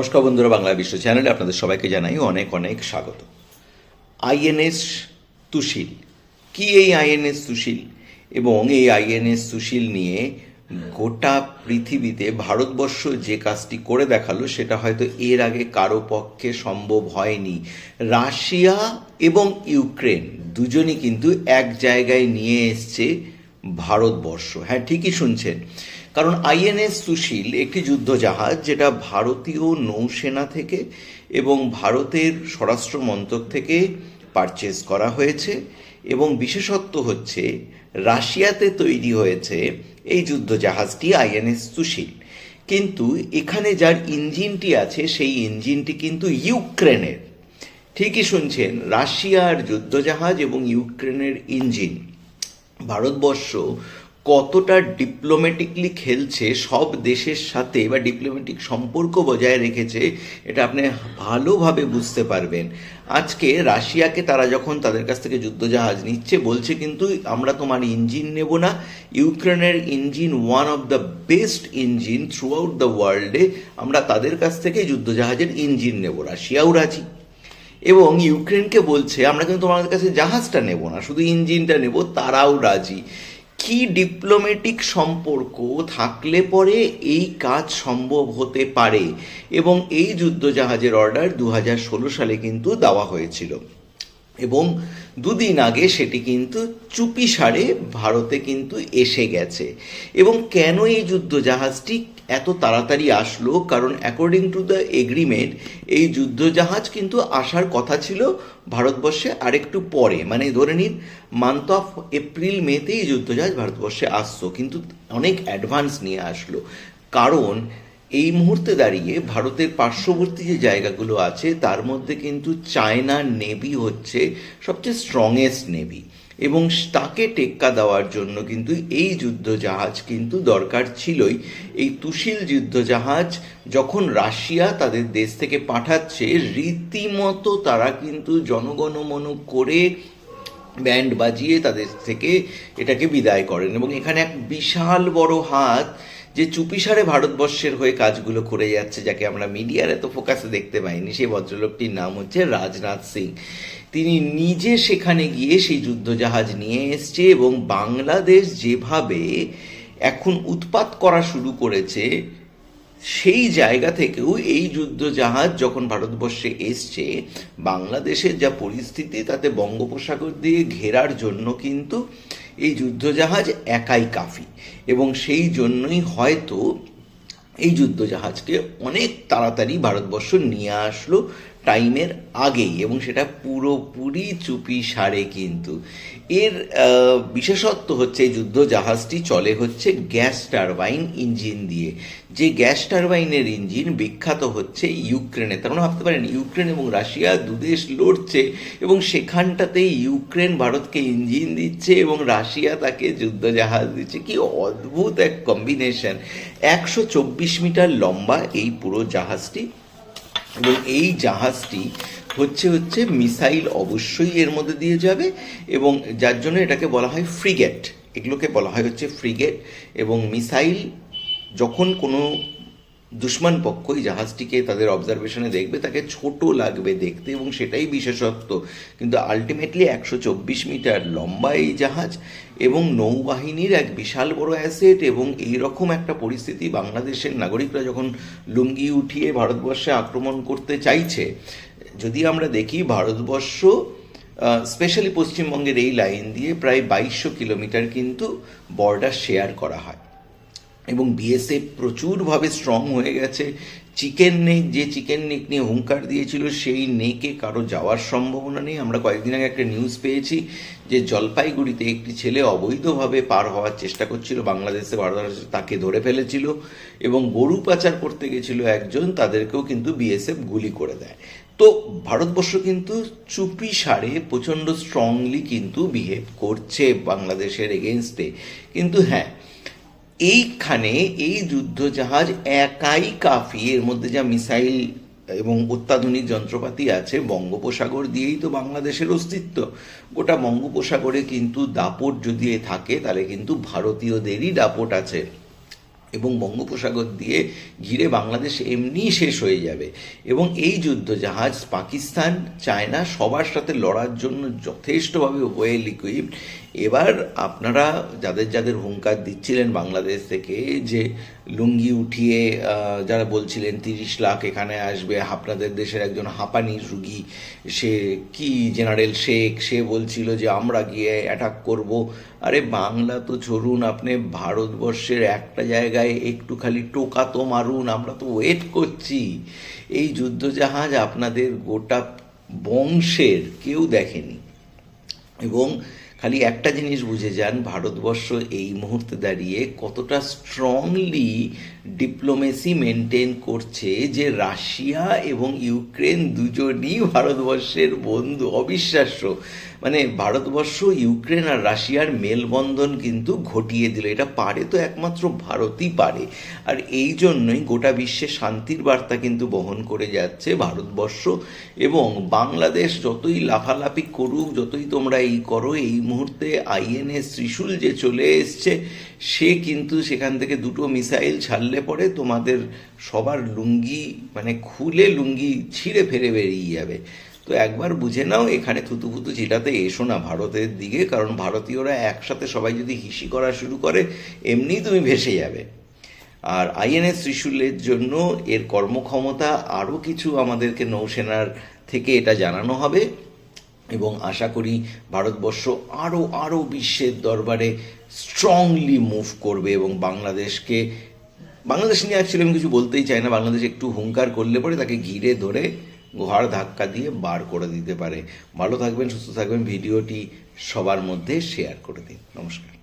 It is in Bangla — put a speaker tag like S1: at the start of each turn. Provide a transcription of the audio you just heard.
S1: নমস্কার বন্ধুরা, বাংলা বিশ্ব চ্যানেলে আপনাদের সবাইকে জানাই অনেক অনেক স্বাগত। আইএনএস তুশিল কি এই আইএনএস সুশীল? এবং এই আইএনএস সুশীল নিয়ে গোটা পৃথিবীতে ভারতবর্ষ যে কাজটি করে দেখাল, সেটা হয়তো এর আগে কারও পক্ষে সম্ভব হয়নি। রাশিয়া এবং ইউক্রেন দুজনই কিন্তু এক জায়গায় নিয়ে এসছে ভারতবর্ষ। হ্যাঁ ঠিকই শুনছেন। কারণ আইএনএস সুশীল একটি যুদ্ধজাহাজ যেটা ভারতীয় নৌসেনা থেকে এবং ভারতের স্বরাষ্ট্র মন্ত্রক থেকে পারচেজ করা হয়েছে এবং বিশেষত্ব হচ্ছে রাশিয়াতে তৈরি হয়েছে এই যুদ্ধজাহাজটি আইএনএস সুশীল। কিন্তু এখানে যার ইঞ্জিনটি আছে সেই ইঞ্জিনটি কিন্তু ইউক্রেনের। ঠিকই শুনছেন, রাশিয়ার যুদ্ধজাহাজ এবং ইউক্রেনের ইঞ্জিন। ভারতবর্ষ কতটা ডিপ্লোম্যাটিকলি খেলছে সব দেশের সাথে বা ডিপ্লোম্যাটিক সম্পর্ক বজায় রেখেছে, এটা আপনি ভালোভাবে বুঝতে পারবেন। আজকে রাশিয়াকে তারা যখন তাদের কাছ থেকে যুদ্ধজাহাজ নিচ্ছে, বলছে কিন্তু আমরা তোমার ইঞ্জিন নেব না। ইউক্রেনের engine one of the best engine throughout the ওয়ার্ল্ডে আমরা তাদের কাছ থেকে যুদ্ধজাহাজের ইঞ্জিন নেব। রাশিয়াও রাজি। এবং ইউক্রেনকে বলছে, আমরা কিন্তু তোমাদের কাছে জাহাজটা নেব না, শুধু ইঞ্জিনটা নেব, তারাও রাজি। কি ডিপ্লোম্যাটিক সম্পর্ক থাকলে পরে এই কাজ সম্ভব হতে পারে? এবং এই যুদ্ধজাহাজের অর্ডার দু হাজার ষোলো সালে কিন্তু দেওয়া হয়েছিল। এবং দুদিন আগে সেটি কিন্তু চুপি সারে ভারতে কিন্তু এসে গেছে। এবং কেন এই যুদ্ধজাহাজটি এত তাড়াতাড়ি আসলো, কারণ অ্যাকর্ডিং টু দ্য এগ্রিমেন্ট এই যুদ্ধজাহাজ কিন্তু আসার কথা ছিল ভারতবর্ষে আরেকটু পরে। মানে ধরে নিন মান্থ অফ এপ্রিল মেতেই যুদ্ধজাহাজ ভারতবর্ষে আসতো, কিন্তু অনেক অ্যাডভান্স নিয়ে আসলো। কারণ এই মুহূর্তে দাঁড়িয়ে ভারতের পার্শ্ববর্তী যে জায়গাগুলো আছে, তার মধ্যে কিন্তু চায়নার নেভি হচ্ছে সবচেয়ে স্ট্রংয়েস্ট নেভি এবং তাকে টেক্কা দেওয়ার জন্য কিন্তু এই যুদ্ধজাহাজ কিন্তু দরকার ছিলই। এই তুশিল যুদ্ধজাহাজ যখন রাশিয়া তাদের দেশ থেকে পাঠাচ্ছে, রীতিমতো তারা কিন্তু জনগণমন করে ব্যান্ড বাজিয়ে তাদের থেকে এটাকে বিদায় করেন এবং এখানে এক বিশাল বড় হাত যে চুপিসারে ভারতবর্ষের হয়ে কাজগুলো করে যাচ্ছে, যাকে আমরা মিডিয়ার এত ফোকাসে দেখতে পাইনি, সেই ভদ্রলোকটির নাম হচ্ছে রাজনাথ সিং। তিনি নিজে সেখানে গিয়ে সেই যুদ্ধজাহাজ নিয়ে এসছে এবং বাংলাদেশ যেভাবে এখন উৎপাত করা শুরু করেছে, সেই জায়গা থেকেও এই যুদ্ধজাহাজ যখন ভারতবর্ষে এসছে, বাংলাদেশের যা পরিস্থিতি, তাতে বঙ্গোপসাগর দিয়ে ঘেরার জন্য কিন্তু এই যুদ্ধজাহাজ একাই কাফি। এবং সেই জন্যই হয়তো এই যুদ্ধজাহাজকে অনেক তাড়াতাড়ি ভারতবর্ষ নিয়ে আসলো টাইমের আগেই এবং সেটা পুরোপুরি চুপি সারে কিন্তু। এর বিশেষত্ব হচ্ছে এই যুদ্ধ জাহাজটি চলে হচ্ছে গ্যাস টারবাইন ইঞ্জিন দিয়ে। যে গ্যাস টারবাইনের ইঞ্জিন বিখ্যাত হচ্ছে ইউক্রেনে। তার মানে ভাবতে পারেন, ইউক্রেন এবং রাশিয়া দুদেশ লড়ছে এবং সেখানটাতে ইউক্রেন ভারতকে ইঞ্জিন দিচ্ছে এবং রাশিয়া তাকে যুদ্ধ জাহাজ দিচ্ছে। কি অদ্ভুত এক কম্বিনেশন একশো চব্বিশ মিটার লম্বা এই পুরো জাহাজটি এবং এই জাহাজটি হচ্ছে হচ্ছে মিসাইল অবশ্যই এর মধ্যে দিয়ে যাবে এবং যার জন্য এটাকে বলা হয় ফ্রিগেট। এগুলোকে বলা হয় হচ্ছে ফ্রিগেট এবং মিসাইল যখন কোনো দুশ্মন পক্ষ এই জাহাজটিকে তাদের অবজারভেশনে দেখবে, তাকে ছোট লাগবে দেখতে এবং সেটাই বিশেষত্ব। কিন্তু আলটিমেটলি একশো চব্বিশ মিটার লম্বা এই জাহাজ এবং নৌবাহিনীর এক বিশাল বড় অ্যাসেট এবং এই রকম একটা পরিস্থিতি বাংলাদেশের নাগরিকরা যখন লুঙ্গি উঠিয়ে ভারতবর্ষে আক্রমণ করতে চাইছে, যদি আমরা দেখি ভারতবর্ষ স্পেশালি পশ্চিমবঙ্গের এই লাইন দিয়ে প্রায় বাইশশো কিলোমিটার কিন্তু বর্ডার শেয়ার করা হয়। এবং বিএসএফ প্রচুরভাবে স্ট্রং হয়ে গেছে। চিকেন নেক যে চিকেন নেক নিয়ে হুঙ্কার দিয়েছিল, সেই নেকে কারও যাওয়ার সম্ভাবনা নেই। আমরা কয়েকদিন আগে একটা নিউজ পেয়েছি যে জলপাইগুড়িতে একটি ছেলে অবৈধভাবে পার হওয়ার চেষ্টা করছিল। বাংলাদেশে ভারত তাকে ধরে ফেলেছিল এবং গরু পাচার করতে গেছিল একজন, তাদেরকেও কিন্তু বিএসএফ গুলি করে দেয়। তো ভারতবর্ষ কিন্তু চুপি সারে প্রচণ্ড স্ট্রংলি কিন্তু বিহেভ করছে বাংলাদেশের এগেনস্টে কিন্তু হ্যাঁ এইখানে এই যুদ্ধজাহাজ একাই কাফি, এর মধ্যে যা মিসাইল এবং অত্যাধুনিক যন্ত্রপাতি আছে, বঙ্গোপসাগর দিয়েই তো বাংলাদেশের অস্তিত্ব। গোটা বঙ্গোপসাগরে কিন্তু দাপট যদি থাকে, তাহলে কিন্তু ভারতীয়দেরই দাপট আছে। এবং বঙ্গোপসাগর দিয়ে ঘিরে বাংলাদেশ এমনি শেষ হয়ে যাবে। এবং এই যুদ্ধ জাহাজ পাকিস্তান, চায়না সবার সাথে লড়ার জন্য যথেষ্টভাবে ওয়েল ইকুইপড এবার আপনারা যাদের যাদের হুঙ্কার দিচ্ছিলেন বাংলাদেশ থেকে যে লুঙ্গি উঠিয়ে যারা বলছিলেন তিরিশ লাখ এখানে আসবে, আপনাদের দেশের একজন হাঁপানি রুগী, সে কি জেনারেল শেখ? সে বলছিল যে আমরা গিয়ে অ্যাটাক করব। আরে বাংলা তো ছড়ুন আপনি ভারতবর্ষের একটা জায়গায় একটু খালি টোকা তো মারুন, আমরা তো ওয়েট করছি। এই যুদ্ধজাহাজ আপনাদের গোটা বংশের কেউ দেখেনি। এবং খালি একটা জিনিস বুঝে যান, ভারতবর্ষ এই মুহূর্তে দাঁড়িয়ে কতটা স্ট্রংলি ডিপ্লোমেসি মেনটেন করছে যে রাশিয়া এবং ইউক্রেন দুজনই ভারতবর্ষের বন্ধু, অবিশ্বাস্য। মানে ভারতবর্ষ, ইউক্রেন আর রাশিয়ার মেলবন্ধন কিন্তু ঘটিয়ে দিল। এটা পারে তো একমাত্র ভারতই পারে। আর এই জন্যই গোটা বিশ্বে শান্তির বার্তা কিন্তু বহন করে যাচ্ছে ভারতবর্ষ এবং বাংলাদেশ যতই লাফালাফি করুক, যতই তোমরা এই করো, এই মুহূর্তে আইএনএস ত্রিশূল যে চলে এসছে, সে কিন্তু সেখান থেকে দুটো মিসাইল ছাড়লে পরে তোমাদের সবার লুঙ্গি মানে খুলে লুঙ্গি ছিঁড়ে ফেরে বেরিয়ে যাবে। তো একবার বুঝে নাও, এখানে থুতুফুতু চিটাতে এসো না ভারতের দিকে, কারণ ভারতীয়রা একসাথে সবাই যদি হিসি করা শুরু করে এমনি তুমি ভেসে যাবে। আর আইএনএস ত্রিশূলের জন্য এর কর্মক্ষমতা আরও কিছু আমাদেরকে নৌসেনার থেকে এটা জানানো হবে। এবং আশা করি ভারতবর্ষ আরও আরও বিশ্বের দরবারে স্ট্রংলি মুভ করবে এবং বাংলাদেশকে, বাংলাদেশ নিয়ে অ্যাকচুয়ালি আমি কিছু বলতেই চাই না, বাংলাদেশ একটু হুঙ্কার করলে পরে তাকে ঘিরে ধরে ঘর ধাক্কা দিয়ে বার করে দিতে পারে। ভালো থাকবেন, সুস্থ থাকবেন, ভিডিওটি সবার মধ্যে শেয়ার করে দিন। নমস্কার।